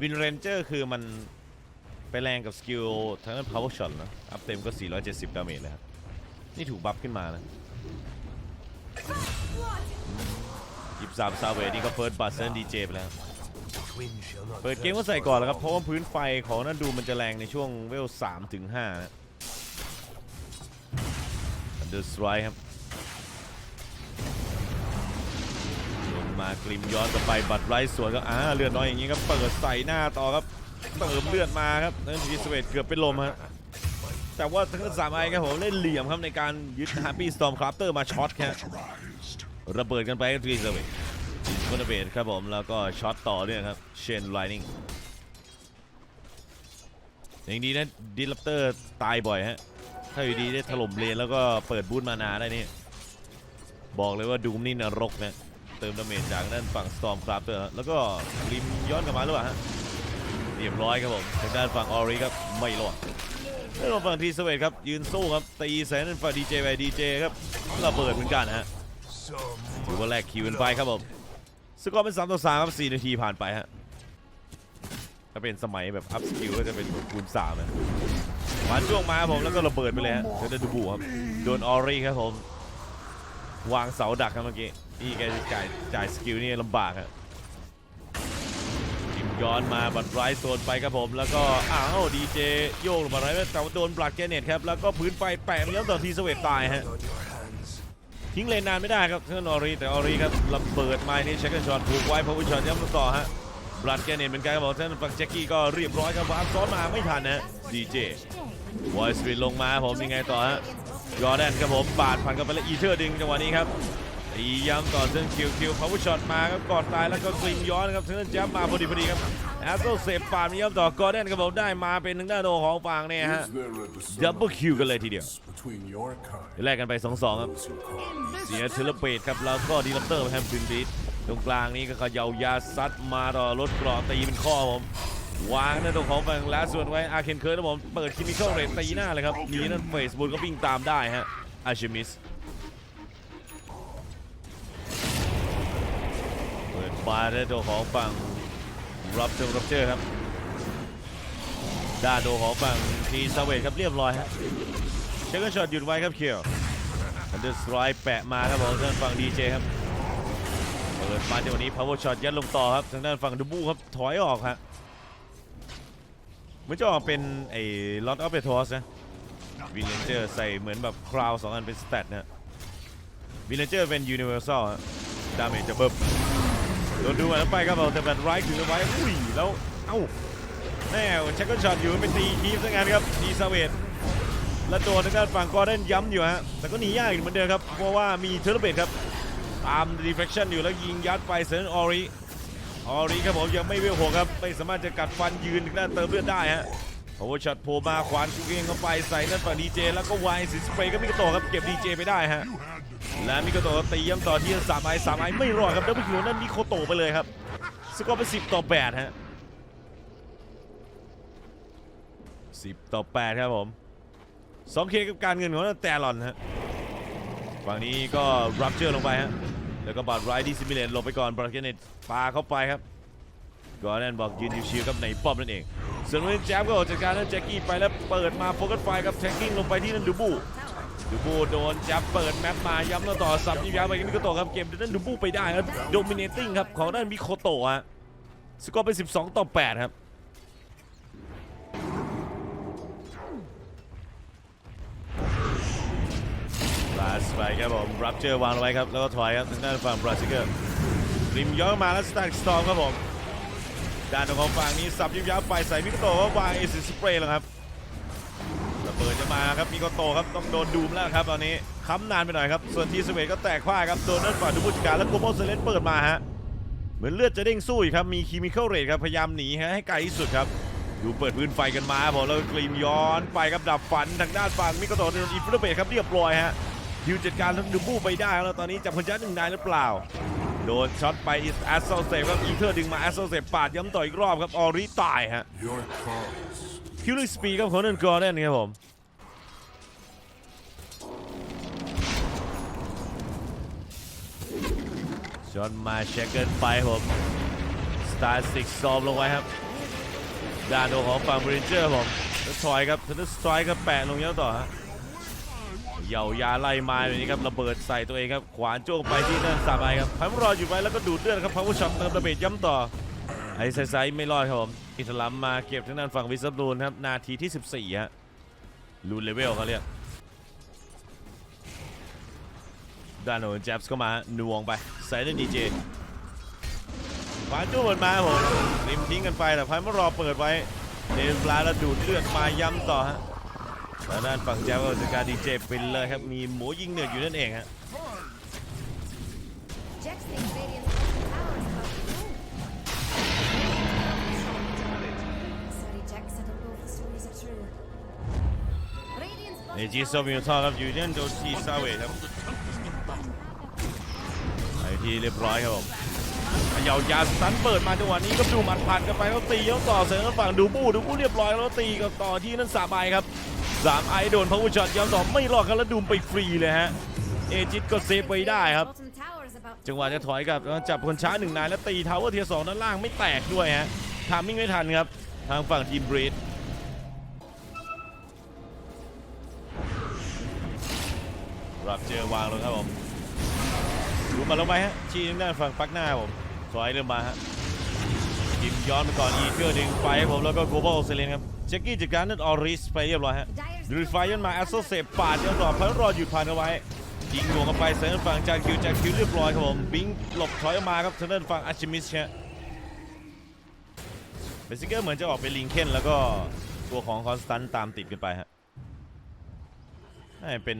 วินเรนเจอร์คือมันไปแรงกับสกิลทางด้าน power shot นะ อัพเต็มก็ 470 ดาเมจเลยครับ นี่ถูกบัฟขึ้นมานะยิบสามซาเวนี่ก็เฟิร์สบัตเซนดีเจไปแล้ว เปิดเกมก็ใส่ก่อนแล้วครับ เพราะว่าพื้นไฟของนั่นดูมันจะแรงในช่วงเวล3ถึง5นะเดอร์สไตร์ครับ มากริมย้อนกลับไปบัตรไรสวนก็อ่าเลือดน้อยอย่างนี้ครับเปิดใส่หน้าต่อครับเติมเลือดมาครับนั่นทีสเวตเกือบเป็นลมฮะแต่ว่าทั้งสามไอ้ครับผมเล่นเหลี่ยมครับในการยึดฮาร์ปี้สตอมคราฟเตอร์มาช็อตครับระเบิดกันไปทีสเวตมอนเบดครับผมแล้วก็ช็อตต่อเนี่ยครับเชนไลนิ่งอย่างดีนะดิลัปเตอร์ตายบ่อยฮะถ้าอยู่ดีได้ถล่มเลนแล้วก็เปิดบูทมานาได้นี่บอกเลยว่าดูมนี่นรกนะ เติมดาเมจจากด้านฝั่งสตอมคราฟเตอร์แล้วก็ริมย้อนกลับมาหรือเปล่าฮะเรียบร้อยครับผมทางด้านฝั่งออริครับไม่รอดแล้วฝั่งทีสเวตครับยืนสู้ครับตีแสนด้านฝั่งดีเจไปดีเจครับระเบิดเหมือนกันฮะถือว่าแลกคิวกันไปครับผมสกอร์เป็น3ต่อ3ครับ4นาทีผ่านไปฮะถ้าเป็นสมัยแบบอัพสกิลก็จะเป็นคูณ3นะมาช่วงมาครับผมแล้วก็ระเบิดไปเลยฮะเดี๋ยวจะดูบูครับโดนออรี่ครับผมวางเสาดักครับเมื่อกี้ นี่แกจะจ่ายจ่ายสกิลนี่ลำบากครับยิงย้อนมาบัตรไรโซนไปครับผมแล้วก็อ้าวดีเจโยกลงมาไรแต่ว่าโดนบลัดแกเน็ตครับแล้วก็พื้นไฟแปะเลี้ยวต่อทีสเวตตายฮะทิ้งเลนนานไม่ได้ครับเท่านอรีแต่ออรีครับระเบิดไม้นี่เช็คกันช็อตผูกไว้พาวเวอร์ช็อตย้ำต่อฮะบลัดแกเนตเหมือนกันครับบอกท่านฝั่งแจ็คกี้ก็เรียบร้อยครับวางซ้อนมาไม่ทันนะดีเจวอยสปีดลงมาผมยังไงต่อฮะยอร์แดนครับผมปาดผ่านกันไปแล้วอีเทอร์ดึงจังหวะนี้ครับ ตีย้ำต่อเส้นคิวคิวพาวเวอร์ช็อตมาครับกอนตายแล้วก็กลิงย้อนครับเส้นแจ๊บมาพอดีพอดีครับแอสโซเซฟปาดมีย้ำต่อกอร์แดนครับผมได้มาเป็นทางด้านโดของฝั่งเนี่ยฮะดับเบิลคิวกันเลยทีเดียวแลกกันไป 2-2 ครับ เสียเทเลเปตครับแล้วก็ดีลัปเตอร์แฮมฟินบีทตรงกลางนี้ก็เขยายาซัดมาต่อรถกรอตีเป็นข้อผมวางในตัวของฝั่งแล้วส่วนไว้อาเคนเคิร์นะผมเปิดคิมิคอลเรตตีหน้าเลยครับนีนั่นเฟสบุลก็วิ่งตามได้ฮะอาชิมิส เปิดบาร์ในตัวของฝั่งรับเจอรับเจอครับด้านตัวของฝั่งทีซาเวทครับเรียบร้อยฮะเช็คช็อตหยุดไว้ครับเคียวอันเดอร์สไตร์แปะมาครับผมทางฝั่งดีเจครับเปิดมาในวันนี้ power shot ยัดลงต่อครับทางด้านฝั่งดูบูครับถอยออกฮะเหมือนจะออกเป็นไอ้ lot of the toss นะวินเลนเจอร์ใส่เหมือนแบบคราวสองอันเป็นสเตตนะฮะวินเลนเจอร์เป็น universal ฮะดาเมจจะเบิ่ม โดนดูแล้วไปครับผมแต่แบบไรถือเอไว้อุ้ยแล้วเอ้าแน่เช็ช็อตอยู่ไปตีคีฟซะงั้นครับดีซาเวตและโดนทางด้านฝั่งกอร์เดนย้ำอยู่ฮะแต่ก็หนียากเหมือนเดิมครับเพราะว่ามีเทอร์เบตครับตามดีเฟคชั่นอยู่แล้วยิงยัดไปเซนออริออริครับผมยังไม่เวลหกครับไม่สามารถจะกัดฟันยืนถึงด้านเติมเลือดได้ฮะ โอเวอร์ช็อตโผล่มาขวานเกียงเข้าไปใส่ด้านฝั่งดีเจแล้วก็วายสิสเปย์ก็มิกโตครับเก็บดีเจไปได้ฮะและมิกโตะก็ตีย้ำต่อที่สามไอสามไอไม่รอดครับดับเบิลคิวนั่นมิโคโตไปเลยครับสกอร์เป็นสิบต่อแปดฮะสิบต่อแปดครับผมสองเคกับการเงินของแต่ลอนฮะฝั่งนี้ก็รับเจอลงไปฮะแล้วก็บาดไรดีซิมิเลนลงไปก่อนบราเกเนตปาเข้าไปครับกอร์แดนบอกยืนอยู่ชิลครับในป้อมนั่นเอง ส่วนวันแจ๊บก็ออกจัดการนั้นแจ็คกี้ไปแล้วเปิดมาโฟกัสไฟครับแทงกิ้งลงไปที่นั่นดูบูดูบูโดนแจับเปิดแมปมาย้ำต่อสับยิงยาวไปกันมิโคโตะครับเกมนั้นดูบูไปได้ครับโดมิเนติ้งครับของด้านมิโคโตะฮะสกอร์เป็น 12 ต่อ 8 ครับลาสไปครับผมรับเจอวางไว้ครับ แล้วก็ถอยครับทางด้านฝั่งบราซิเกอร์ริมย้อนมาแล้วสตาร์สตอมครับผม ด้านของฝั่งนี้สับยิบยับไปใส่มิโกโตะวางเอซิสเปรย์แล้วครับระเบิดจะมาครับมิโกโตะครับต้องโดนดูมแล้วครับตอนนี้ค้ำนานไปหน่อยครับ ส่วนทีสเวตก็แตกขว้าครับโดนด้านฝั่งดูบุจการแล้วโกโบเซเลนเปิดมาฮะเหมือนเลือดจะเด้งสู้ครับมีคีมิคอลเรทครับพยายามหนีฮะให้ไกลที่สุดครับดูเปิดพื้นไฟกันมาผมแล้วกรีมย้อนไปครับดับฝันทางด้านฝั่งมิโกโตะโดนอีฟเบตครับเรียบร้อยฮะฮิวจัดการทั้งดูบูไปได้ครับแล้วตอนนี้จับคนยัดหนึ่งนายหรือเปล่า โดนช็อตไปแอสโซเซฟครับอีเทอร์ดึงมาแอสโซเซฟปาดย้ำต่ออีกรอบครับออริตายฮะ your cause คิวลิสปีครับของนันกอร์เดนครับผมจอนมาเช็คเกินไปผมสตาร์สิกซอมลงไว้ครับด้านโดของฝั่งบรินเจอร์ผมแล้วทอยครับทันสไตร์ครับแปะลงเยอะต่อฮะ เหยายาไล่มาแบบนี้ครับระเบิดใส่ตัวเองครับขวานโจ้งไปที่นั่นสาบายครับพัมรออยู่ไว้แล้วก็ดูดเลือดครับพาวเวอร์ช็อตเติมระเบิดย้ำต่อไอ้ไซไซไม่รอดครับผมอิสลามมาเก็บทางด้านฝั่งวิสบูลครับนาทีที่ 14ฮะลูนเลเวลเขาเรียกด้านโน้นแจ็บส์ก็มาหน่วงไปใส่ด้วยดีเจขวานจู้เปิดมาครับผมริมทิ้งกันไปแต่พันมารอเปิดไว้เดนปลาแล้วดูดเลือดมาย้ำต่อฮะ ทางด้านฝั่งแจ๊บก็จะการดีเจปินเลยครับ มีหมูยิงเหนืออยู่นั่นเองฮะ Jax thinks Radiant's tower is about to move. Sorry, Jax, I don't know if the stories are true. Radiant's เอจีโซมิวทอครับอยู่นั่นโดนทีซาเวทครับไอทีเรียบร้อยครับผมเขยาวยาสันเปิดมาจังหวะนี้ก็ดูหมัดผ่านกันไปแล้วตีแล้วต่อเสริมฝั่งดูบู้ดูบู้เรียบร้อยแล้วตีกับต่อที่นั่นสามไอครับ สามไอโดนพาวเวอร์ช็อตย้ำต่อไม่รอดครับแล้วดูมไปฟรีเลยฮะ เอจิตก็เซฟไว้ได้ครับ จังหวะจะถอยกับจับคนช้าหนึ่งนายแล้วตีทาวเวอร์เทียสองด้านล่างไม่แตกด้วยฮะทามมิ่งไม่ทันครับ ทางฝั่งทีมบรีดรับเจอวางลงครับผมดูมาลงไปฮะชี้ทางด้านฝั่งปักหน้าผมถอยเริ่มมาฮะยิมย้อนมาก่อนอีเกอร์ดึงไปผมแล้วก็โกลบอลเซเลนครับ เช็คกี้จัดการนั่นออริสไปเรียบร้อยฮะดูไฟยันมาแอสโซเซปปาดยวต่อพันรอหยุดผ่านเอาไว้ยิงหน่วงกันไปเซนฝั่งจากคิวจากคิวเรียบร้อยครับผมบิงหลบถอยออกมาครับเซนฝั่งอาชิมิสฮะเบสิเกอร์เหมือนจะออกไปลิงเคนแล้วก็ตัวของคอนสแตนตามติดกันไปฮะน่าจะเป็น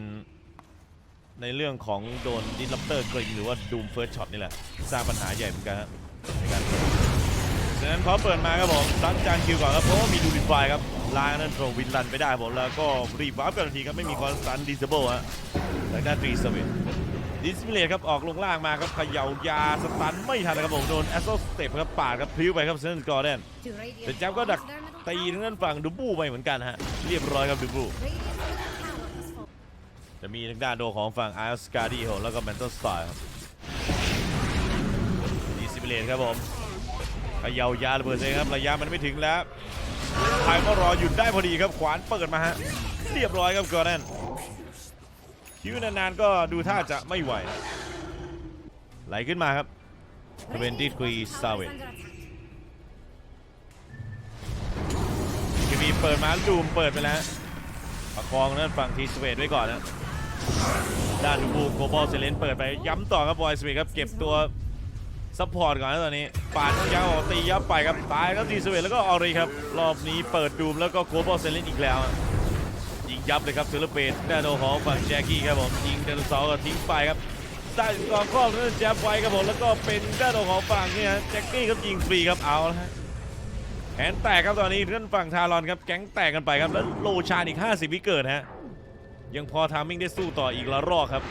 ในเรื่องของโดนดิสลัปเตอร์กริงหรือว่าดูมเฟิร์สช็อตนี่แหละ สร้างปัญหาใหญ่เหมือนกันฮะในการ ฉะนั้นเขาเปิดมาครับผมซันจานคิวก่อนครับเพราะว่ามีดูดิฟายครับลางนั้นโรวินลันไปได้ผมแล้วก็รีบวาร์ปกันทันทีครับไม่มีคอนสแตนดิสเบิลฮะทางด้านตรีสวิตดิสมิเลตครับออกลงล่างมาครับเขย่ายาสตันไม่ทันนะครับผมโดนแอสโซสเตปครับปาดครับพลิ้วไปครับเซนต์กอร์เดนแต่แจ๊บก็ดักตีทางด้านฝั่งดูบูไปเหมือนกันฮะเรียบร้อยครับดูบูจะมีทางด้านโดของฝั่งไอออสการ์ดีโฮแล้วก็แมนเทลสไตล์ครับดิสมิเลตครับผม เขย่ายาระเบิดเองครับระยะมันไม่ถึงแล้วไทยก็รอหยุดได้พอดีครับขวานเปิดมาฮะเรียบร้อยครับกอร์เดนคิวนานๆก็ดูท่าจะไม่ไหว ไหลขึ้นมาครับ Radiant's Twenty-three bottom tower is solid. under attack. ทีวีเปิดมาดูมเปิดไปแล้วประคองนั่นฝั่งทีสเวดไว้ก่อนนะด้านดูบูโกบอลเซเลนเปิดไปย้ำต่อครับบอยสเวดครับเก็บตัว ซัพพอร์ตก่อนนะตอนนี้ปาดยาวออกตียับไปครับตายครับทีสเวดแล้วก็ออรีครับ รอบนี้เปิดดูมแล้วก็โกบอลเซเลนอีกแล้วยิงยับเลยครับเซเลเปตด้านโนของฝั่งแจ็คกี้ครับผมยิงเดนเสาร์ก็ทิ้งไปครับได้กองครอบนั่นแจ็บไว้ครับผมแล้วก็เป็นด้านโนของฝั่งเนี่ยฮะแจ็คกี้ครับยิงฟรีครับเอาละฮะแขนแตกครับตอนนี้เรื่องฝั่งทารอนครับแก๊งแตกกันไปครับแล้วโลชานอีก 50วิเกิดฮะยังพอทามมิ่งได้สู้ต่ออีกละรอกครับ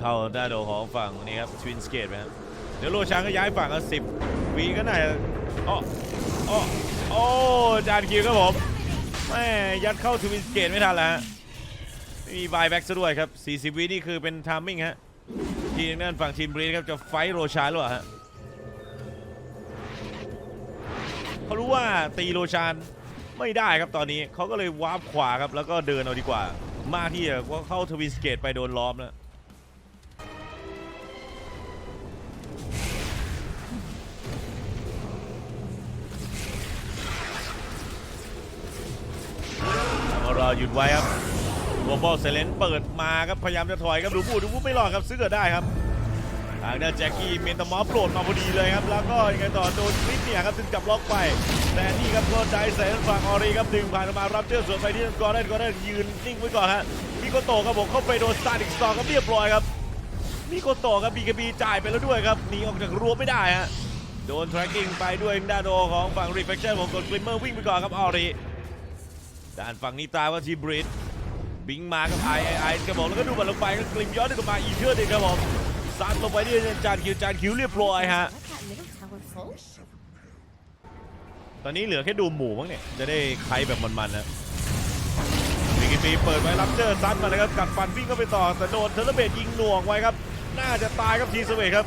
เข้าด้านโดของฝั่งนี้ครับทวินสเกตไปครับเดี๋ยวโลชานก็ย้ายฝั่งกันสิบวีก็น่าจะอ้ออ้อโอ้จานคิวครับผมแม่ยัดเข้าทวินสเกตไม่ทันแล้วฮะไม่มีบายแบ็กซะด้วยครับ 40 วินี่คือเป็นทามมิ่งฮะทีมนั่นฝั่งทีมบรีดครับจะไฟท์โรชานหรือเปล่าฮะเขารู้ว่าตีโรชานไม่ได้ครับตอนนี้เขาก็เลยวาร์ปขวาครับแล้วก็เดินเอาดีกว่า มากที่จะว่าเข้าทวินสเกตไปโดนล้อมแล้ว รอหยุดไว้ครับโกบอลเซเลนเปิดมาครับพยายามจะถอยครับดูบูดูบูไม่รอดครับซื้อเกิดได้ครับทางด้านแจ็คกี้เมนตามอฟโหลดมาพอดีเลยครับ แล้วก็ยังไงต่อโดนคลิปเนี่ยครับถึงจับล็อกไป แต่นี่ครับก็ได้ใส่ทางฝั่งออรีครับดึงผ่านมารับเจอส่วนไปที่กอร์เดนกอร์เดนยืนนิ่งไว้ก่อนฮะมิโกโตะครับผมเข้าไปโดนสตาร์ดิกสตอร์ครับเรียบร้อยครับมิโกโตะครับบีกบีจ่ายไปแล้วด้วยครับหนีออกจากรั้วไม่ได้ฮะโดน tracking ไปด้วยด้านโดของฝั่ง reflection ผมกดกลิมเมอร์วิ่งไปก่อนครับออรี ด้านฝั่งนี้ตามว่าทีบริดบิงมากับไอไอไอครับผมแล้วก็ดูบัตรลงไปก็กลิมย้อนกลับมาอีกเทื่อหนึงครับผมซัดลงไปที่จานคิวจานคิวเรียบร้อยฮะตอนนี้เหลือแค่ดูหมูมั้งเนี่ยจะได้ใครแบบมันๆนะบีกิปีเปิดไว้รับเจอซัดมานะครับกัดฟันวิ่งเข้าไปต่อแต่โดนเทเลเบตยิงหน่วงไว้ครับ น่าจะตายครับทีสเวทครับ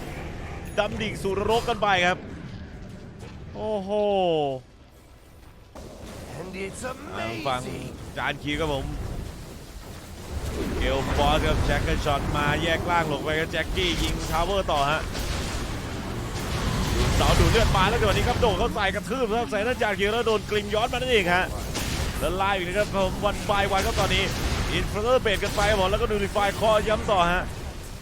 ดำดิ่งสู่รกกันไปครับ โอ้โห And it's ทางฝั่งจานคีครับผม เกลบอสครับแจ็คเกอร์ช็อตมาแยกล่างหลงไปครับแจ็คกี้ยิงทาวเวอร์ต่อฮะดูดเสาดูเลือดมาแล้วเดี๋ยวนี้ครับโดดเข้าใส่กระทืบครับใส่หน้าจานคีแล้วโดนกลิ่มย้อนมานั่นเองฮะแล้วไล่อีกนะครับผมวันบายวันก็ตอนนี้อินฟลูเอร์เบรกันไปครับผมแล้วก็ดูดิฟายคอย้ำต่อฮะ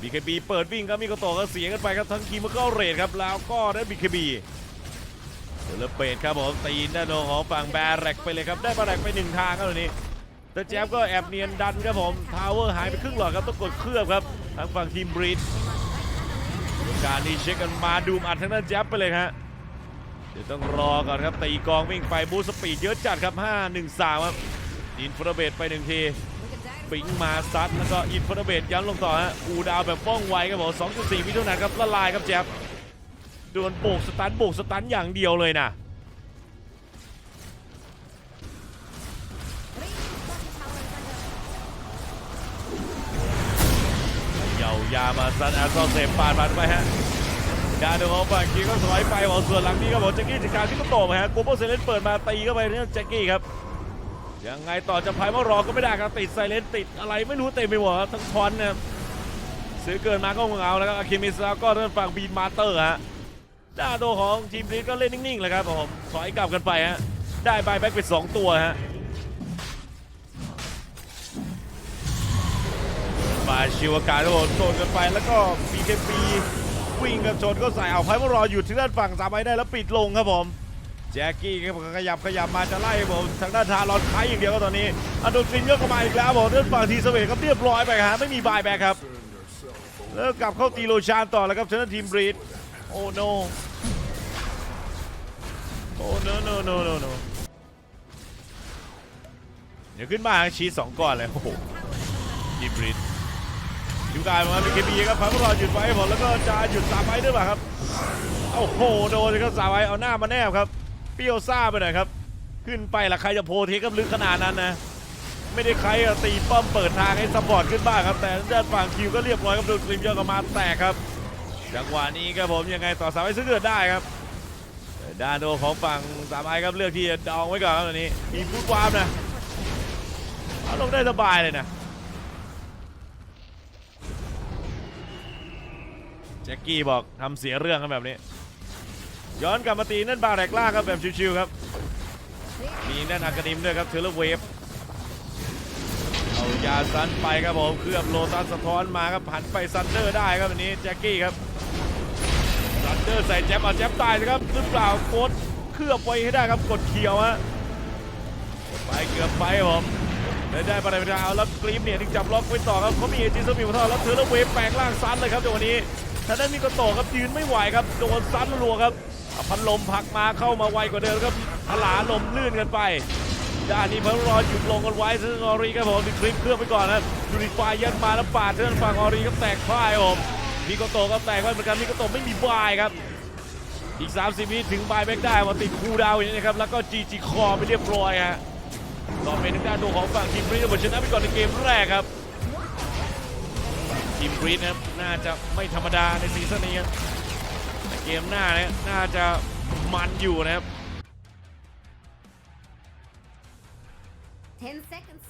บีเคบีเปิดวิ่งครับมีกระโตก็เสียกันไปครับทั้งคีมเกิลเรดครับแล้วก็ได้บีเคบี เดลเปดครับผมตีนด้านโนของฝั่งแบร็กไปเลยครับได้บาแร็กไปหนึ่งทางครับตัวนี้แต่แจ๊บก็แอบเนียนดันครับผมทาวเวอร์หายไปครึ่งหลอดครับต้องกดเคลือบครับทางฝั่งทีมบรีดการนี้เช็คกันมาดูมอัดทางด้านแจ๊บไปเลยฮะเดี๋ยวต้องรอก่อนครับตีกองวิ่งไปบูสปีดเยอะจัดครับ 5 1 3ครับอินฟราเบดไปหนึ่งทีปิงมาซัดแล้วก็อินฟราเบดย้ำลงต่อฮะอูดาวแบบว่องไวครับผม2.4วิเท่านั้นครับละลายครับแจ๊บ โดนโบกสตันโบกสตันอย่างเดียวเลยนะเยาวยามาซันแอสซอเซฟปาดมันไปฮะดานของฝั่งคีก็ถอยไปบอกส่วนหลังนี้ก็บอกแจ็คกี้จัดการที่ก็โตมาฮะกูโบเซเลนเปิดมาตีเข้าไปเนี่ยแจ็คกี้ครับยังไงต่อจะพายว่ารอก็ไม่ได้ครับติดไซเลนติดอะไรไม่รู้เต็มไปหมดทั้งทอนเนี่ยซื้อเกินมาก็คงเอาแล้วก็อาคิมิสแล้วก็เรื่องฝั่งบีนมาสเตอร์ฮะ ด้าโดของทีมนี้ก็เล่นนิ่งๆเลยครับผมถอยกลับกันไปฮะได้บายแบ็กไปสองตัวฮะมาชิวอากาศครับโดนกันไปแล้วก็ BKB วิ่งกันชนก็ใส่เอาไพ่ว่ารออยู่ที่ด้านฝั่งสามไม้ได้แล้วปิดลงครับผมแจ็คกี้ขยับขยับมาจะไล่ผมทางด้านทารอนไคอย่างเดียวก็ตอนนี้อันโดฟินก็เข้ามาอีกแล้วผมด้านฝั่งทีสเวทครับเรียบร้อยไปครับไม่มีบายแบ็คครับแล้วกลับเข้าตีโลชานต่อแล้วครับทางด้านทีมบรีด โอ้โนโอ้โนโนโนโนเดี๋ยวขึ้นมาชีสสองก้อนเลยโอ้โหทีบรีดดูการมาบีเคบีครับพังรอหยุดไว้ผมแล้วก็จะหยุดสามไว้ด้วยป่ะครับโอ้โหโดนเลยครับสามไว้เอาหน้ามาแนบครับเปรี้ยวซ่าไปหน่อยครับ ขึ้นไปละใครจะโพเทกับลึกขนาดนั้นนะไม่ได้ใครตีป้อมเปิดทางให้สปอร์ตขึ้นบ้างครับ แต่ด้านฝั่งคิวก็เรียบร้อยครับโดนกริมเยอะกับมาแตกครับ จังหวะนี้ครับผมยังไงต่อสามไว้ซึ่งเกิดได้ครับ ด้านโดของฝั่งสามไอ้ครับเลือกที่จะดองไว้ก่อนครับตอนนี้มีพูดวามนะเอาลงได้สบายเลยนะแจ็คกี้บอกทำเสียเรื่องกันแบบนี้ ย้อนกลับมาตีนั่นบาแรกล่าครับแบบชิวๆครับ มีนั่นอากาดิมด้วยครับเทเลเวฟเอายาซันไปครับผมเคลือบโลตัสสะท้อนมาครับหันไปซันเดอร์ได้ครับวันนี้แจ็คกี้ครับ เดอร์ใส่แจ๊บเอาแจ๊บตายนะครับหรือเปล่าโคตรเคลือบไว้ให้ได้ครับกดเขียวฮะกดไปเกือบไปครับผมได้ได้ประเด็นเอาแล้วกรีมเนี่ยถึงจับล็อกไว้ต่อครับเขามีเอจิสมิวเท่าแล้วเทเลเวฟแปลงร่างซันเลยครับเดี๋ยววันนี้ทางด้านมีกระโตครับยืนไม่ไหวครับโดนซัดรัวครับพัดลมผักมาเข้ามาไวกว่าเดิมครับพลาลมลื่นกันไปด้านนี้เพิ่งรอหยุดลงกันไว้ซึ่งออรีครับผมดึงคลิปเครื่องไปก่อนนะยูนิฟายยันมาแล้วปาดเท่านฝั่งออรีก็แตกพ่ายผม มีกโตก็แตกไปเหมือนกันมีกโตไม่มีบายครับ อีก 30วิถึงบายแบ็กได้มาติดคูดาวอย่างนี้นะครับ แล้วก็จีจีคอไปเรียบร้อยฮะต่อเป็นทางด้านตัวของฝั่งทีมบริษัทชนะไปก่อนในเกมแรกครับทีมบรีดนะครับน่าจะไม่ธรรมดาในซีซั่นนี้ครับแต่เกมหน้าเนี่ยน่าจะมันอยู่นะครับ10 seconds.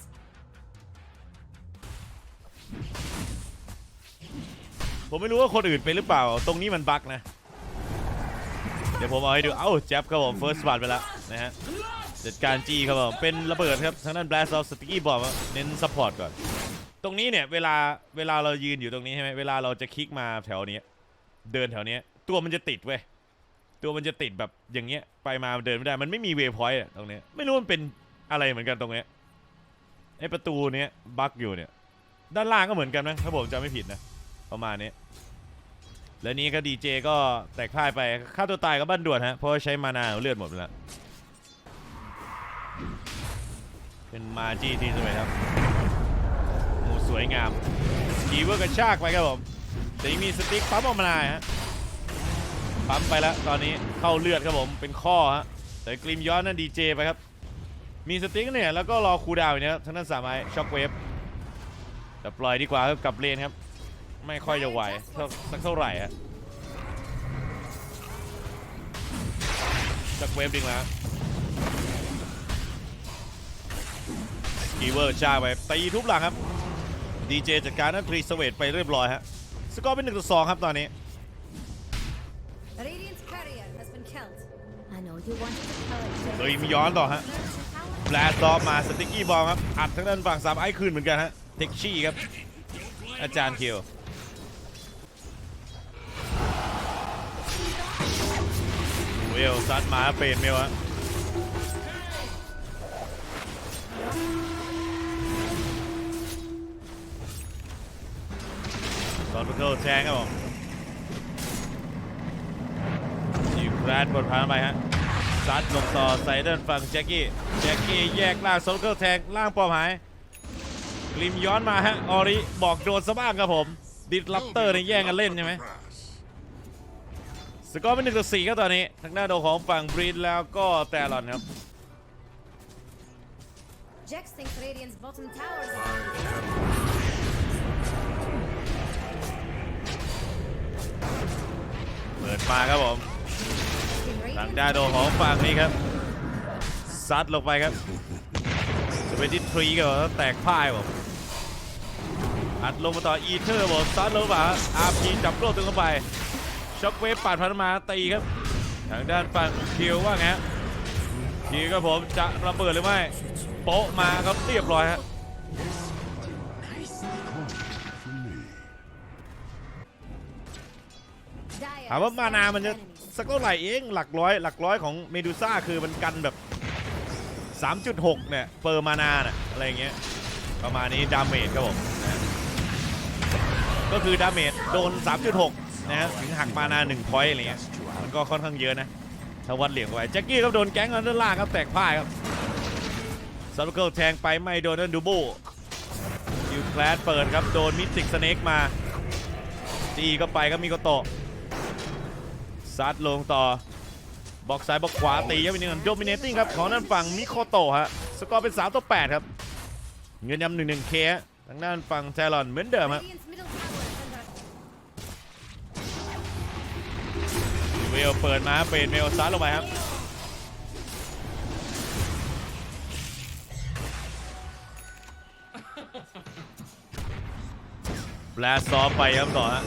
ผมไม่รู้ว่าคนอื่นเป็นหรือเปล่า ตรงนี้มันบั๊กนะ เดี๋ยวผมเอาให้ดู เอ้าแจ็บครับผม first blood ไปแล้วนะฮะจัดการจีครับผม เป็นระเบิดครับทางด้าน blast of sticky bomb อะเน้น support ก่อน ตรงนี้เนี่ยเวลาเวลาเรายืนอยู่ตรงนี้ใช่ไหมเวลาเราจะคลิกมาแถวเนี้ยเดินแถวเนี้ยตัวมันจะติดเว้ย ตัวมันจะติดแบบอย่างเงี้ยไปมาเดินไม่ได้ มันไม่มีเวพอยต์ตรงเนี้ยไม่รู้มันเป็นอะไรเหมือนกันตรงเนี้ยไอประตูเนี้ยบั๊กอยู่เนี่ย ด้านล่างก็เหมือนกันนะถ้าผมจำไม่ผิดนะ ประมาณนี้ และนี้ก็ดีเจก็แตกพ่ายไปฆ่าตัวตายก็บั้นด่วนฮะ เพราะใช้มานาเลือดหมดไปแล้ว เป็นมาจี้ที่สวยครับโอ้สวยงามกีเวอร์กระชากไปครับผมแต่ยังมีสติ๊กปั๊มออกมานาฮะปั๊มไปแล้วตอนนี้เข้าเลือดครับผมเป็นข้อฮะแต่กริมย้อนนั่นดีเจไปครับ มีสติ๊กเนี่ยแล้วก็รอคูดาวน์อยู่นะครับทั้งนั้นสามไม้ช็อคเวฟแต่ปล่อยดีกว่าครับกับเลนครับ ไม่ค่อยจะไหวเท่าสักเท่าไหร่อะจากเวฟดึงแล้วกีเวอร์ชาไปตีทุบหลังครับดีเจจัดการนันทรีสเวตไปเรียบร้อยฮะสกอร์เป็น1ต่อ2ครับตอนนี้ Radiant carrier has been killed. I know you wanted to kill it. เฮ้ยมีย้อนต่อฮะ Nurse your power. แบลสตอมมาสติกกี้บอลครับ อัดทั้งด้านฝั่งสามไอ้คืนเหมือนกันฮะเทคชี่ครับ อาจารย์คิวเว ลซัดมาเปรตเมลฮะตอนเพิลแทงครับผมยิงแรดบนพานไปฮะซัดลงต่อใส่ด้านฝั่งแจ็คกี้แจ็คกี้แยกล่างโซลเกอร์แทงล่างปอมหายกลิมย้อนมาฮะออริบอกโดนซะบ้างครับผมดิสลัปเตอร์ในแย่งกันเล่นใช่ไหม สกอร์เป็นหนึ่งต่อสี่ครับตอนนี้ทางหน้าโดนของฝั่งบรีดแล้วก็แต่ลอนครับ Jax thinks Radiant's bottom tower is เปิดมาครับผม in ทาง Radiant. ด้านโดนของฝั่งนี้ครับ ซัดลงไปครับจะเป็นที่ทรีกับแตกพ่ายผมอัดลงมาต่ออีเทอร์ผมซัดลงมาอาร์พีจับโลดตึงเข้าไป ช็อคเวฟปาดพันมาตีครับ ทางด้านฝั่งคิวว่าไงฮะคิวครับผมจะระเบิดหรือไม่ โป๊ะมาครับเรียบร้อยฮะ ถามว่ามานามันจะสักเท่าไหร่เองหลักร้อย หลักร้อยของเมดูซ่าคือมันกันแบบ 3.6 เนี่ยเปอร์มานาน่ะอะไรเงี้ยประมาณนี้ดาเมจครับผมนะก็คือดาเมจโดน 3.6 นะฮะถึงหักมานา1พอยต์อะไรเงี้ยมันก็ค่อนข้างเยอะนะถ้าวัดเหลี่ยมเข้าไปแจ็คกี้ครับโดนแก๊งอันด้านล่างครับแตกพ่ายครับซับเกิลแทงไปไม่โดนนั่นดูโบยูแคลสเปิดครับโดนมิติกสเน็กมาตีก็ไปครับมีโกโตะซัดลงต่อบล็อกซ้ายบล็อกขวาตีครับอีกหนึ่งโดมิเนตติ้งครับของด้านฝั่งมิโคโตะฮะสกอร์เป็น3ต่อ8ครับเงินยำหนึ่งหนึ่งเคทางด้านฝั่งแทรอนเหมือนเดิมครั เวลเปิดมาเป็นเมลซัดลงไปครับแบลสซอฟไปครับต่อฮะ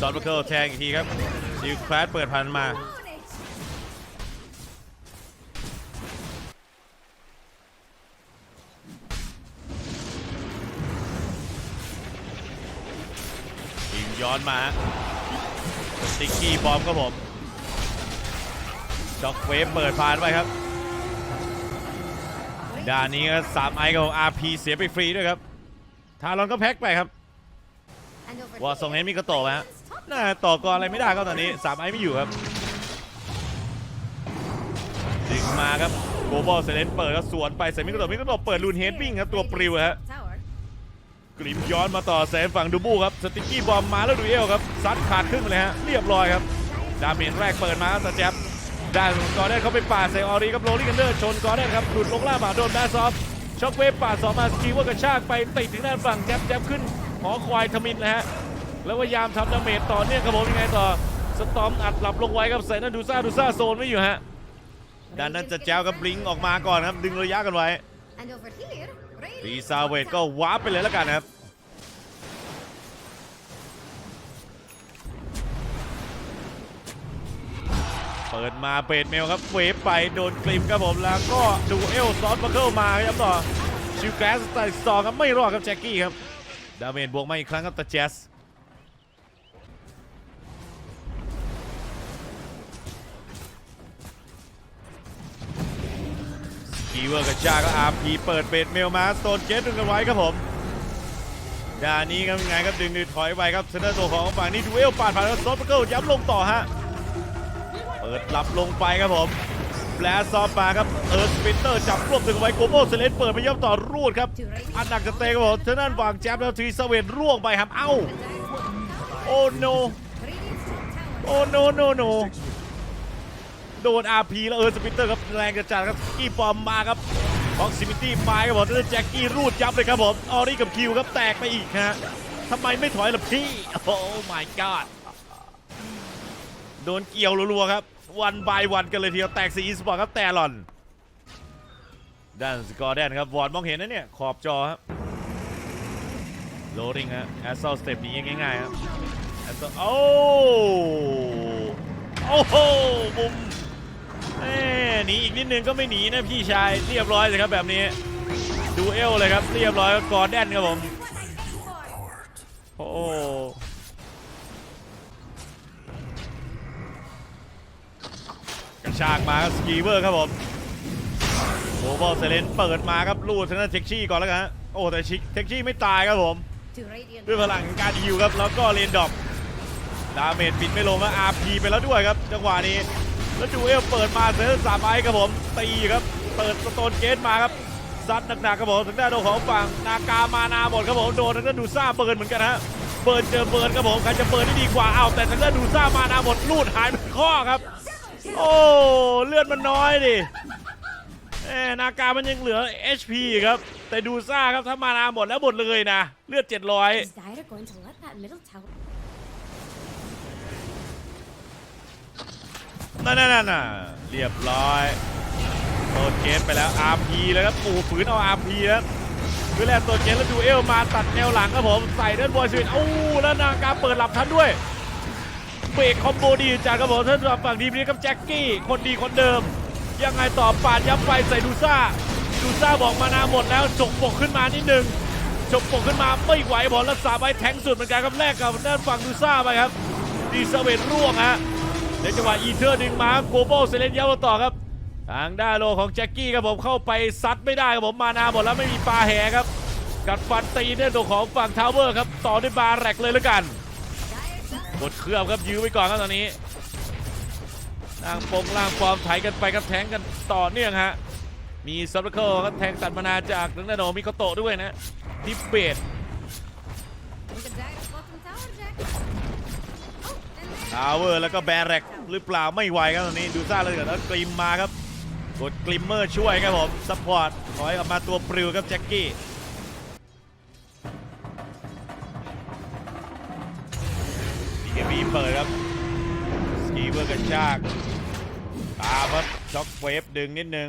ซอฟเคิลแทงอีกทีครับซิลคลสเปิดพันมาย้อนมาฮะสติ๊กกี้บอมครับผม จ็อกเวฟเปิดผ่านไปครับด่านนี้ก็สามไอกับ RP เสียไปฟรีด้วยครับ ทารอนก็แพ็กไปครับ ว่าส่งเน้นมีกระโตะไหมฮะ Radiant's top น่าต่อกรอะไรไม่ได้ครับตอนนี้สามไอไม่อยู่ครับดึงมาครับโกบอลเซเลนเปิดแล้วสวนไปใส่มิกระโตะมิกระโตะเปิดลูนเฮดวิ่งครับตัวปลิวฮะกริมย้อนมาต่อแสนฝั่งดูบูครับสติกกี้บอมมาแล้วดูเอลครับซัดขาดครึ่งเลยฮะเรียบร้อยครับดาเมจแรกเปิดมาสแจ๊บ ด้านของกอร์เดนเขาไปปาดใส่ออรีครับโรลลี่กันเดอร์ชนกอร์เดนครับหลุดลงล่างมาโดนแบสซอฟช็อคเวฟปาดสองมาสกีว่ากระชากไปติดถึงด้านฝั่งแจ๊บแจ๊บขึ้นหอควายทมินนะฮะแล้วพยายามทำดาเมจต่อเนื่องครับผมยังไงต่อสตอมอัดหลับลงไว้ครับใส่นั่นดูซ่าดูซ่าโซนไม่อยู่ฮะด้านนั้นจะแจวกับบลิงก์ออกมาก่อนครับดึงระยะกันไว้ And over here, รี Radiant's ซาเว top ตก็ tower. วาร์ปไปเลยแล้วกันนะครับ เปิดมาเปดเมลครับเวฟไปโดนกลิมครับผมแล้วก็ดูเอลซอสบัคเคิลมาครับต่อชิวแกสสไตล์สองครับไม่รอดครับแจ็คกี้ครับดาเมจบวกมาอีกครั้งครับต่แจสกีเวอร์กับชาก็อาร์พีเปิดเบดเมลมาสโตนเกตดึงกันไว้ครับผมดานี้ครับยังไงครับดึงดึงถอยไปครับเซนเตอร์ตัวของฝั่งนี้ดูเอลปาดผ่านแล้วซอสบัคเคิลย้ำลงต่อฮะ เปิดหลับลงไปครับผมแบลซอฟมาครับเอิร์ธสปินเตอร์จับรวบถึงไว้โกโบเซเลนเปิดไปย่อมต่อรูดครับ อันหนักจะเตะครับผมเท่านั้นวางแจ๊บแล้วทรีสเวนร่วงไปครับเอ้าโอ้โนโอ้โนโนโนโดน RP แล้วเอิร์ธสปินเตอร์ครับแรงกระจายครับกี้ปอมมาครับบ็อกซิมิตี้มาครับผมแล้วแจ็คกี้รูดยับเลยครับผมออรี่กับคิวครับแตกไปอีกฮะทำไมไม่ถอยล่ะพี่โอ้ my god โดนเกี่ยวรัวๆครับ วันบายวันกันเลยทีเดียวแตกสีอีสปอร์ตครับแต่หลอนด้านสกอร์แดนครับวอร์ดมองเห็นนะเนี่ย ขอบจอครับโลดิงฮะแอสซอลสเต็ปนี้ง่ายๆครับแอสซอลโอ้โอ้โหมุมเอ้หนีอีกนิดนึงก็ไม่หนีนะพี่ชายเรียบร้อยเลยครับแบบนี้ดูเอลเลยครับเรียบร้อยกอร์แดนครับผมโอ้กระ ชากมาสกีเวอร์ครับผมโอบอลเซเลนเปิดมาครับลูดทางด้านเท็กชี่ก่อนแล้วกันโอ้แต่ชิเท็กชี่ไม่ตายครับผม ด้วยพลังการฮิวครับแล้วก็เลนดอปดาเมจปิดไม่ลงแล้วอาร์พีไปแล้วด้วยครับจังหวะนี้แล้วดูเอลเปิดมาเซอร์สามไอครับผมตีครับเปิดสโตนเกตมาครับซัดหนักๆครับผมถึงได้านโดนของฝั่งนากามานาหมดครับผมโดนทางด้านดูซ่าเบิร์นเหมือนกันฮะเบิร์นเจอเบิร์นครับผมใครจะเบิร์นได้ดีกว่าเอาแต่ทางด้านดูซ่ามานาหมดลูดหายไปข้อครับ โอ้เลือดมันน้อยดิเอนากามันยังเหลือ HP ครับ แต่ดูซ่าครับถ้ามานาหมดแล้วหมดเลยนะ เลือด700 Is Dire going to let that middle tower? นั่นนั่นนเรียบร้อยโดนเกตไปแล้ว RP แล้วครับโอ้โหฝืนเอา RP แล้วเวลาตัวเกตแล้วดูเอลมาตัดแนวหลังครับผม ใส่เดินบอยสวิตโอ้แล้วนาการเปิดหลับทันด้วย เบรกคอมโบดีจากครับผมท่านสำหรับฝั่งทีมนี้ครับแจ็คกี้คนดีคนเดิม ยังไงต่อปาดยับไปใส่ดูซ่าดูซ่าบอกมานาหมดแล้วจกปกขึ้นมานิดนึงจกปกขึ้นมาไม่ไหวบอลรักษาไปแทงสุดเหมือนกันครับแลกกับด้านฝั่งดูซ่าไปครับดีเซเวนร่วงฮะในจังหวะอีเทอร์ดึงมาโกโบเซเลนยาวต่อครับทางด้านโลของแจ็คกี้ครับผมเข้าไปซัดไม่ได้ครับผมมานาหมดแล้วไม่มีปลาแห่ครับกัดฟันตีเนี่ยตัวของฝั่งทาวเวอร์ครับต่อด้วยบาร์แรกเลยแล้วกัน ดเครื่องครับยื้อไว้ก่อนครับตอนนี้ล่างปงล่างฟอร์มไถกันไปครับแทงกันต่อเนื่องฮะมีซับเบิลเคิลครับแทงตัดมานาจากนังนาโนมิโคโตด้วยนะทิปเบตทาวเวอร์แล้วก็แบร์แรกหรือเปล่าไม่ไหวครับตอนนี้ดูซ่าเลยแล้วกลิมมาครับกดกลิมเมอร์ช่วยครับผมซัพพอร์ตถอยออกมาตัวปลิวครับแจ็คกี้ เกบีเปิดครับ สกีเวอร์กระชากตามครับช็อคเวฟดึงนิดนึง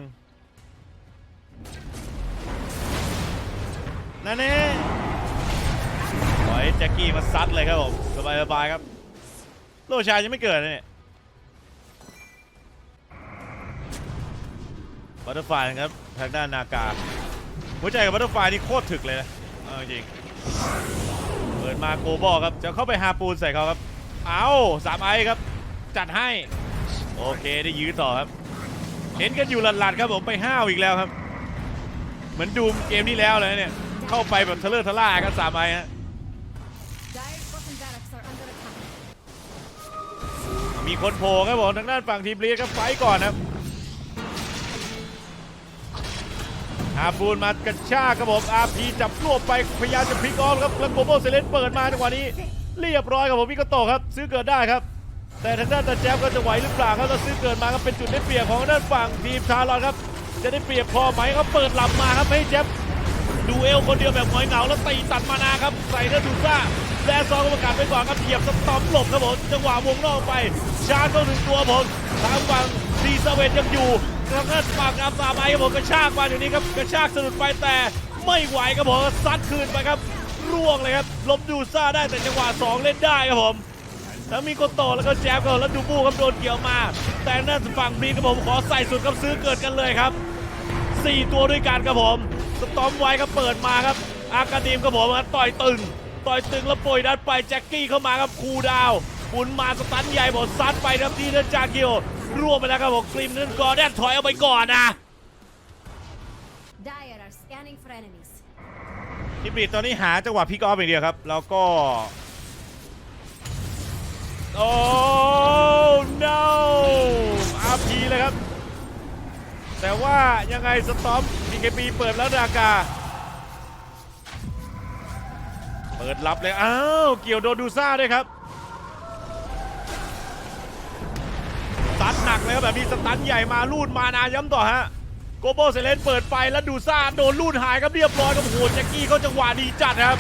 นั่นเองถอยแจ็คกี้มาซัดเลยครับผม สบายๆครับ โลชายังไม่เกิดเนี่ยบัตเตอร์ไฟครับทางด้านนากา หัวใจกับบัตเตอร์ไฟนี่โคตรถึกเลยนะเอาจริง เปิดมาโกบอลครับ จะเข้าไปหาปูนใส่เขาครับ เอาสามไอครับ จัดให้ โอเคได้ยื้อต่อครับ เห็นกันอยู่หลัดๆครับผมไปห้าวอีกแล้วครับ เหมือนดูมเกมนี้แล้วเลยเนี่ย เข้าไปแบบทะเลอร์ทะล่าครับสามไอฮะมีคนโผล่ครับผมทางด้านฝั่งทีมเลีดครับไฟก่อนครับอาบูนมากระชากครับผมอาพีจับรวบไปพยายามจะพลิกออฟครับแล้วโกโบเซเลนเปิดมาจังหวะนี้ เรียบร้อยครับผมมิโกโตครับ ซื้อเกิดได้ครับ แต่ทางด้านตาแจ๊บก็จะไหวหรือเปล่าครับถ้าซื้อเกิดมาก็เป็นจุดได้เปรียบของด้านฝั่งทีมชาลอตครับ จะได้เปรียบพอไหมเขาเปิดลำมาครับให้แจ๊บดูเอลคนเดียวแบบหงอยเหงาแล้วตีตัดมานาครับใส่เนื้อดูซ่าแลซองก็ประกาศไปก่อนครับเหยียบสตอมหลบครับผมจังหวะวงนอกไป ชาร์จเข้าถึงตัวผมทางฝั่งดีเซเวนยังอยู่ทางด้านฝั่งอัมซาไมครับผมกระชากมาอยู่นี้ครับกระชากสะดุดไปแต่ไม่ไหวครับผมซัดคืนไปครับ ร่วงเลยครับล้มดูซ่าได้แต่จังหวะสองเล่นได้ครับผมแล้วมีโกโตะแล้วก็แจ๊บครับแล้วดูบูครับโดนเกี่ยวมา แต่นั่นฝั่งบีครับผมขอใส่สุดครับซื้อเกิดกันเลยครับ 4 ตัวด้วยกันครับผมสตอมไว้ครับเปิดมาครับ อากาดีมครับผมต่อยตึง ต่อยตึงแล้วปล่อยดันไปแจ็คกี้เข้ามาครับคูดาวน์หมุนมาสตันใหญ่บอกซัดไปครับที่นั่นจากิโอร่วงไปแล้วครับผมกริมนั่นกอแดนถอยเอาไปก่อนนะ อิบริตตอนนี้หาจังหวะพิกออฟอย่างเดียวครับ แล้วก็ โอ้ no อาพีเลยครับ แต่ว่ายังไงสตอม BKB เปิดแล้วดากา เปิดรับเลย อ้าว เกี่ยวโดดูซ่าด้วยครับตัดหนักเลยครับแบบนี้สตันใหญ่มาลูดมานาย้ำต่อฮะ กโบเซเลนเปิดไปแล้วดูซ่าโดนลูดหายครับเรียบร้อยครับโอ้โหแจ็คกี้เขาจังหวะดีจัดครับ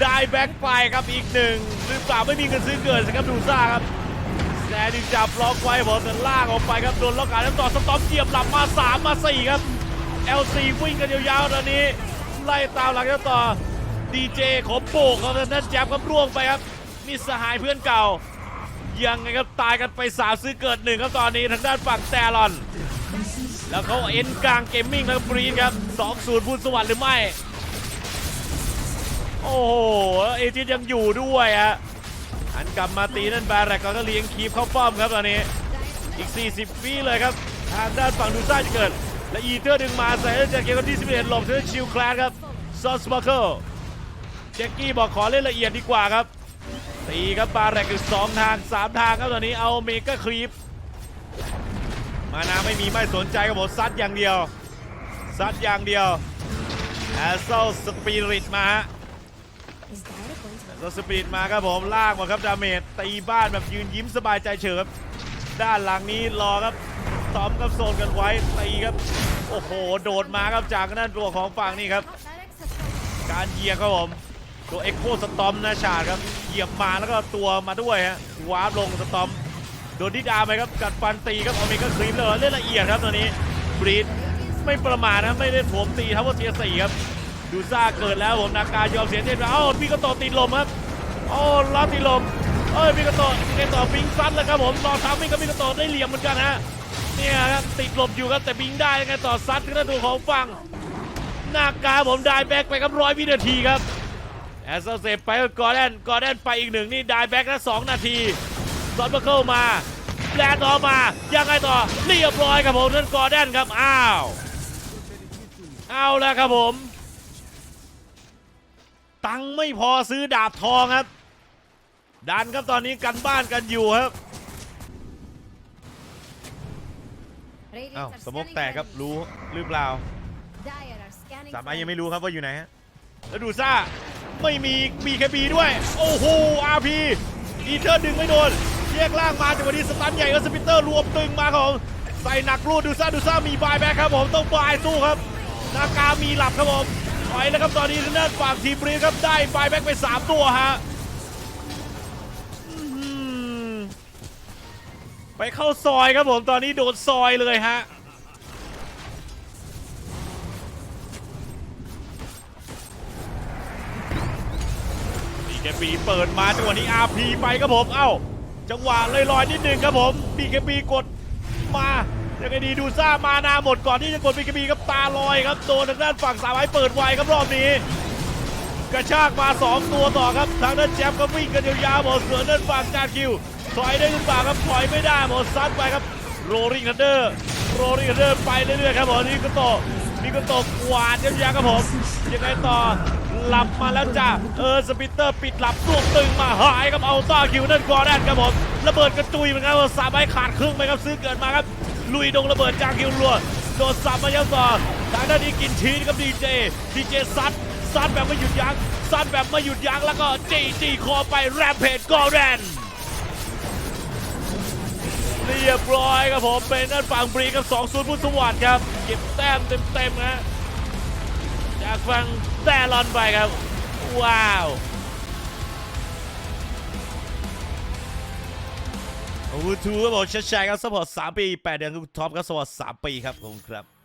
ได้แบ็คไปครับอีกหนึ่งหรือเปล่าไม่มีเงินซื้อเกินสิครับดูซ่าครับแซดิจับล็อกไว้ผมแต่ลากออกไปครับโดนล็อกการแล้วต่อสต็อปเกียบหลับมา 3 มา 4 ครับ LC วิ่งกันยาวๆตอนนี้ ไล่ตามหลังแล้วต่อดีเจขอโปกครับนั่นแจ๊บครับร่วงไปครับมีสหายเพื่อนเก่ายังไงครับตายกันไปสามซื้อเกิดหนึ่งครับตอนนี้ทางด้านฝั่งแตลอน แล้วเขาเอ็นกลางเกมมิ่งแล้วบรีนครับ2 0พูนสวัสดิ์หรือไม่ โอ้โหเอจิตยังอยู่ด้วยฮะหันกลับมาตีนั่นแบแรกก็เลี้ยงคีบเข้าป้อมครับตอนนี้ อีก 40วิเลยครับ ทางด้านฝั่งดูซ่าจะเกิด และอีเตอร์ดึงมาใส่แล้วเจอเกมกันที่11หลบเจอชิลแคลนครับซอสมาเคิลเจคกี้บอกขอเล่นละเอียดดีกว่าครับตีครับบาแรกอีกสองทางสามทางครับตอนนี้เอาเมกาครีป มานาไม่มีไม่สนใจครับผมซัดอย่างเดียว ซัดอย่างเดียวแอสเซลสปิริตมาฮะ Is Dara going to รถสปีดมาครับผมลากมาครับดาเมจตีบ้านแบบยืนยิ้มสบายใจเฉิบด้านหลังนี้รอครับตอมกับโซนกันไว้ตีครับ โอ้โห โดดมาครับจากด้านตัวของฝั่งนี่ครับ Not direct attack. การเหยียบครับผม ตัวเอ็กโคสตอมนะชาดครับ เหยียบมาแล้วก็ตัวมาด้วยฮะวาร์ปลงสตอม โดนดิดาไปครับกัดฟันตีครับเอาเมกาครีมเลยเล่นละเอียดครับตัวนี้บรีดไม่ประมาทนะไม่ได้ผมตีทั้งหมดเทียสี่ครับดูซ่าเกิดแล้วผมนาการยอมเสียเทนเอ้าพี่ก็ต่อติดลมครับโอ้ลัดติดลมเอ้ยพี่ก็ต่อพี่ก็ต่อบิงซัดแล้วครับผมรอทำไม่ก็พี่ก็ต่อได้เหลี่ยมเหมือนกันฮะเนี่ยครับติดลมอยู่ครับแต่บิงได้ยังไงต่อซัดขึ้นหน้าตัวของฝั่งนากาผมได้แบ็กไปครับร้อยวินาทีครับแอสเซลเซฟไปกับกอร์แดนกอร์แดนไปอีกหนึ่งนี่ได้แบ็กแล้วสองนาที ซอนเบอร์เคิลมาแลนด์ต่อมา ยังไงต่อเรียบร้อยครับผมนั่นกอร์แดนครับ อ้าว เอาแล้วครับผม ตังค์ไม่พอซื้อดาบทองครับ ดันครับตอนนี้กันบ้านกันอยู่ครับ Radiant อ้าว are สมก scanning แตกครับ enemies. รู้หรือเปล่า Dire are scanning สาม for ไอยังไม่ enemies. รู้ครับว่าอยู่ไหนฮะแล้วดูซ่าไม่มี BKB ด้วย โอ้โห RP อีเทอร์ดึงไม่โดน แยกล่างมาจากวันนี้สตันใหญ่แล้วสปิเตอร์รวมตึงมาของใส่หนักรูดดูซ่าดูซ่ามีบายแบ็คครับผมต้องบายสู้ครับนากามีหลับครับผมถอยแล้วครับตอนนี้ทางด้านฝั่งทีมบรีครับได้บายแบ็คไป 3 ตัวฮะไปเข้าซอยครับผมตอนนี้โดนซอยเลยฮะบีเคปีเปิดมาจังหวะนี้ RP ไปครับผม เอ้า จังหวะลอยๆนิดนึงครับผมบีเคปีกดมายังไงดีดูซ่ามานาหมดก่อนที่จะกดบีเคปีครับตาลอยครับโดนทางด้านฝั่งสาวไว้เปิดไวครับรอบนี้ กระชากมา 2 ตัวต่อครับทางด้านแจมก็วิ่งกันยาวๆหมดเส่วนด้านฝั่งจานคิวถอยได้หรือเปล่าครับถอยไม่ได้หมดซัดไปครับโรลิงคันเดอร์โรลิงคันเดอร์ไปเรื่อยๆครับผมนี่ก็โตนี่ก็โตกวาดยาวๆครับผมยังไงต่อ หลับมาแล้วจ้ะเออสปิเตอร์ปิดหลับรวบตึงมาหายครับเอาต้าคิวนั่นกอร์แดนครับผมระเบิดกระจุยเหมือนกันสามใบขาดครึ่งไปครับซื้อเกิดมาครับลุยดงระเบิดจางคิวรัวโดนสับมายังต่อทางด้านนี้กินชีสครับดีเจดีเจซัดซัดแบบไม่หยุดยั้งซัดแบบไม่หยุดยั้งแล้วก็จีจีคอไปแรมเพจกอแรนเรียบร้อยครับผมเป็นนั่นฝั่งบรีกับ2 0พุทธสวัสดิ์ครับเก็บแต้มเต็มๆฮะจากฝั่ง แต้ลอนไปครับ ว้าวอูทูครับผมชัดชัยครับสปอร์ต3ปี8เดือนทุกท็อปครับสปอร์ต3ปีครับผมครับ